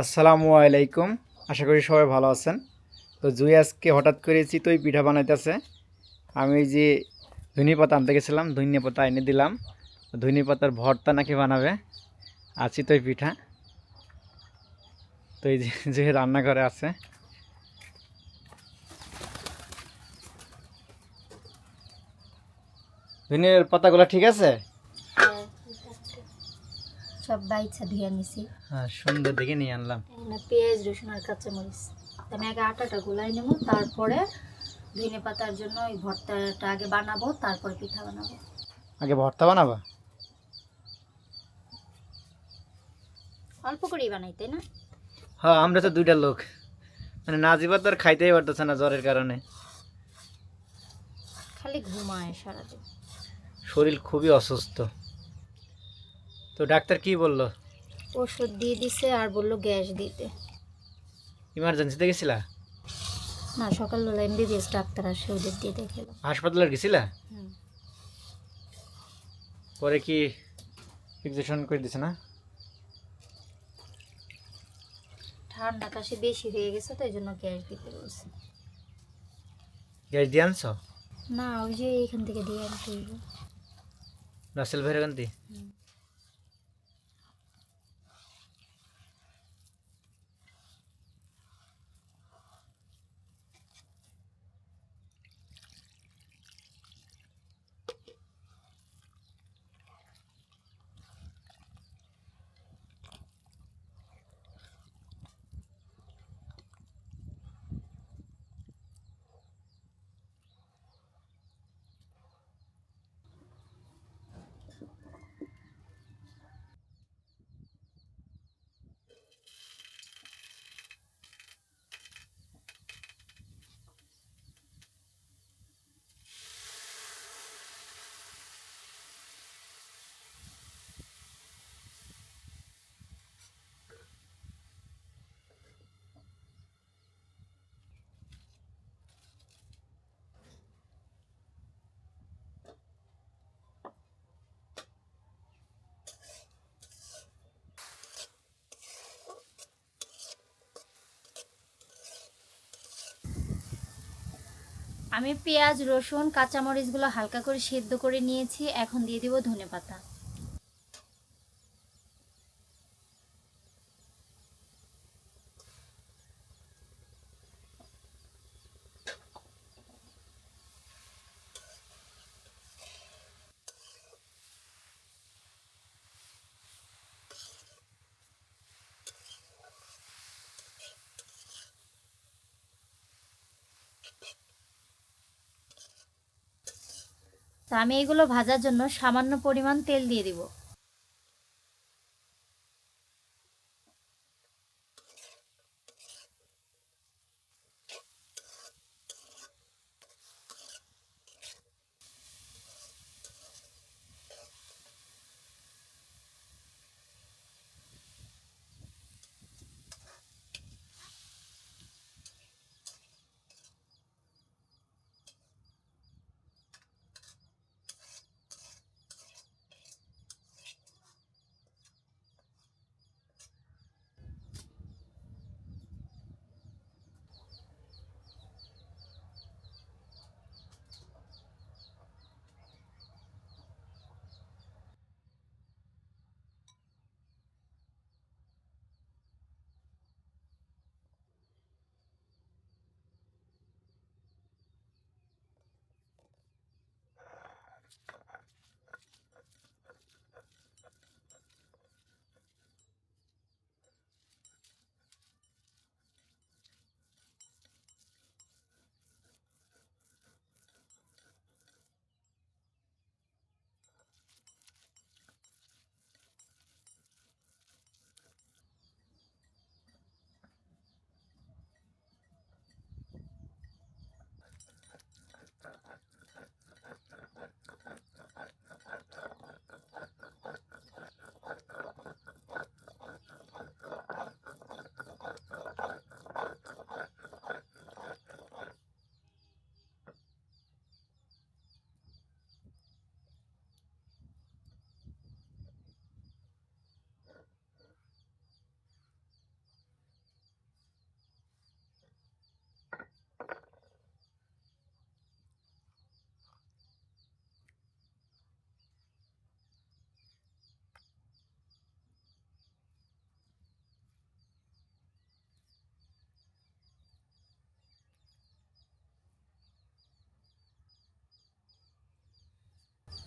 আসসালামু আলাইকুম। আশা করি সবাই ভালো আছেন। তো জুই আজকে হঠাৎ করে চিতই পিঠা বানাইতেছে। আমি যে ধনি পাতা আনতে গেছিলাম, ধনিয়া পাতা এনে দিলাম। ধনি পাতার ভর্তা নাকি বানাবে? আর চিতই পিঠা। তো এই যে যে রান্নাঘরে আছে। ধনিয়ার পাতাগুলো ঠিক আছে? সব বাইছা ধুয়ে নিছি হ্যাঁ সুন্দর দেখে নিয়ে আনলাম। এখানে পেঁয়াজ রসুন আর কাঁচামরিচ। আমি আগে আটাটা গুলাই নেব তারপরে ধনে পাতার জন্য ওই ভর্তাটা আগে বানাবো তারপরে পিঠা বানাবো। আগে ভর্তা বানাবা? অল্প করেই বানাই তাই না? হ্যাঁ আমরা তো দুইটা লোক। মানে নাজিবা তো আর খাইতেই পারতেছে না জ্বরের কারণে। খালি ঘুমায় সারাদিন। শরীর খুবই অসুস্থ। তো ডাক্তার কি বলল? ওষুধ দিয়ে দিছে আর বলল গ্যাস দিতে। ইমার্জেন্সিতে গেছিলা? না সকাল সকালবেলা এমবিবিএস ডাক্তার আসে ওদের দিয়ে দেখালাম হাসপাতালে গেছিলা? হুম। পরে কি ইঞ্জেকশন করে দিছে না? ঠান্ডা কাশি বেশি হয়ে গেছে তো এই জন্য গ্যাস দিতে বলছে। গ্যাস দিয়ে আনছ? না ওই যে এখান থেকে দিয়ে আনতে হইব। রাসেল ভৈরকান্তি হুম। আমি পেঁয়াজ রসুন কাঁচামরিচগুলো হালকা করে সেদ্ধ করে নিয়েছি। এখন দিয়ে দিব ধনে পাতা। তো আমি এগুলো ভাজার জন্য সামান্য পরিমাণ তেল দিয়ে দিব।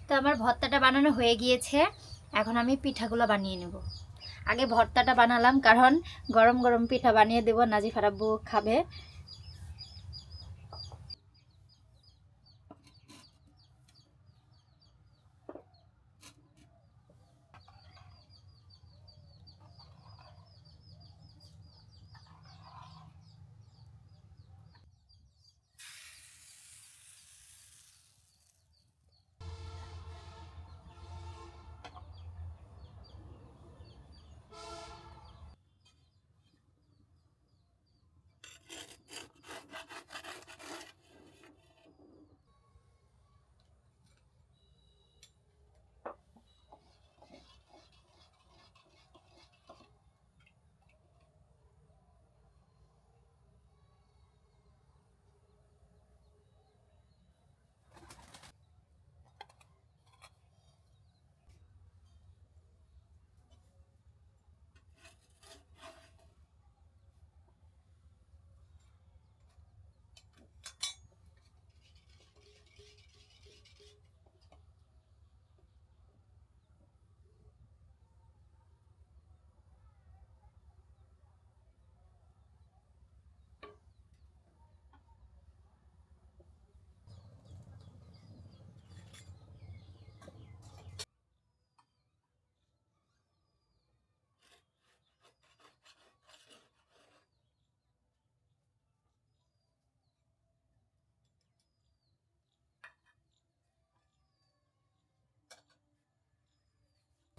তো আমার ভর্তাটা বানানো হয়ে গিয়েছে। এখন আমি পিঠাগুলো বানিয়ে নেব। আগে ভর্তাটা বানালাম, কারণ গরম গরম পিঠা বানিয়ে দেবো নাজিফারাব্বু খাবে।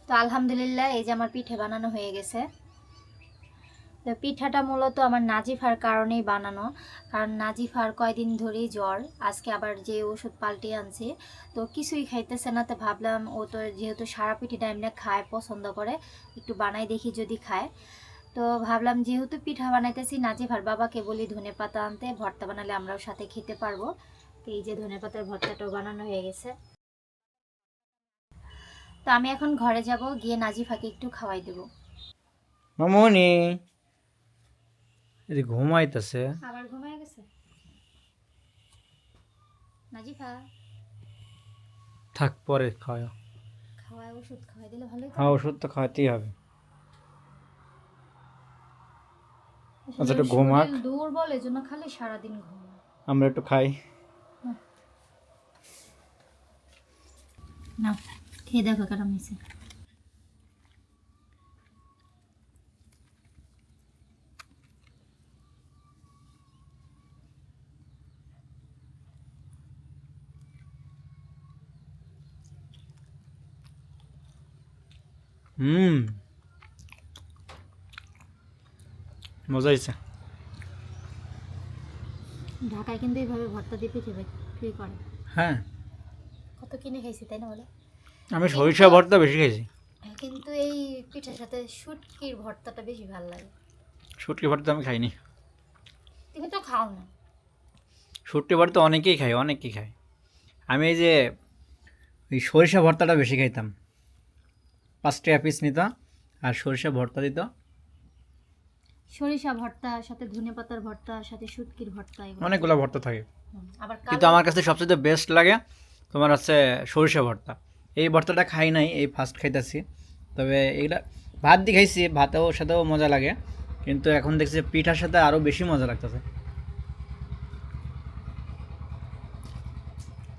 তো আলহামদুলিল্লাহ, এই যে আমার পিঠে বানানো হয়ে গেছে। তো পিঠাটা মূলত আমার নাজিফার কারণেই বানানো। কারণ নাজিফার কয়দিন ধরেই জ্বর, আজকে আবার যে ওষুধ পাল্টে আনছি, তো কিছুই খাইতেছে না, তো ভাবলাম ও তো যেহেতু সারা পিঠিটা এমনি খায়, পছন্দ করে, একটু বানাই দেখি যদি খায়। তো ভাবলাম যেহেতু পিঠা বানাইতেছি, নাজিফার বাবাকে বলি ধনে পাতা আনতে, ভর্তা বানালে আমরাও সাথে খেতে পারব। তো এই যে ধনে পাতার ভর্তাটাও বানানো হয়ে গেছে। তো আমি এখন ঘরে যাব গিয়ে নাজিফাকে একটু খাওয়াই দেবো। মামনি এদি ঘুমাইতেছে। আবার ঘুমায় গেছে? নাজিফা? থাক পরে খাওয়া খাওয়ায় ওষুধ খাওয়াই দিলে ভালোই তো। হ্যাঁ ওষুধ তো খাওয়াতেই হবে। আচ্ছা, একটু ঘুমাক। দুর্বল এই জন্য খালি সারাদিন ঘুমায় আমরা একটু খাই। না খেয়ে দেখো কেমন হয়েছে। হুম। মজা হয়েছে। ঢাকায় কিন্তু এইভাবে ভর্তা দিয়ে পিঠে বিক্রি করে। হ্যাঁ। কত কিনে খাইছি তাই না বলে? আমি সরিষা ভর্তা বেশি খেয়েছি। কিন্তু এই পিঠের সাথে শুটকির ভর্তাটা বেশি ভালো লাগে। শুটকি ভর্তা আমি খাইনি। তুমি তো খাও না। শুটকি ভর্তা অনেকেই খায় অনেকেই খায়। আমি এই যে ওই সরিষা ভর্তাটা বেশি খাইতাম। পাঁচ টাকা পিস নিত আর সরিষা ভর্তা দিত। সরিষা ভর্তা সাথে ধনে পাতার ভর্তা সাথে শুটকির ভর্তা অনেকগুলো ভর্তা থাকে। আবার কিন্তু আমার কাছে সবচেয়ে বেস্ট লাগে তোমার হচ্ছে সরিষা ভর্তা। এই ভর্তাটা খাই নাই, এই ফার্স্ট খাইতেছি। তবে এইটা ভাত দিয়ে খাইছি, ভাতেও সাথেও মজা লাগে, কিন্তু এখন দেখছি পিঠার সাথে আরও বেশি মজা লাগতেছে।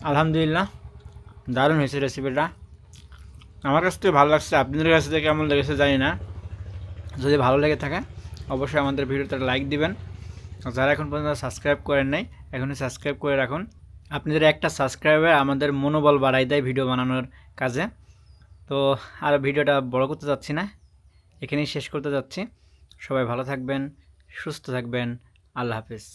আলহামদুলিল্লাহ, দারুণ হয়েছে রেসিপিটা আমার কাছ থেকে ভালো লাগছে, আপনাদের কাছ থেকে কেমন লেগেছে জানি না। যদি ভালো লেগে থাকে, অবশ্যই আমাদের ভিডিওতে লাইক দিবেন। যারা এখন পর্যন্ত সাবস্ক্রাইব করেন নাই, এখনই সাবস্ক্রাইব করে রাখুন। আপনাদের একটা সাবস্ক্রাইবার আমাদের মনোবল বাড়াই দেয় ভিডিও বানানোর কাজে। তো আর ভিডিওটা বড় করতে যাচ্ছি না, এখানেই শেষ করতে যাচ্ছি সবাই ভালো থাকবেন, সুস্থ থাকবেন, আল্লাহ হাফিজ।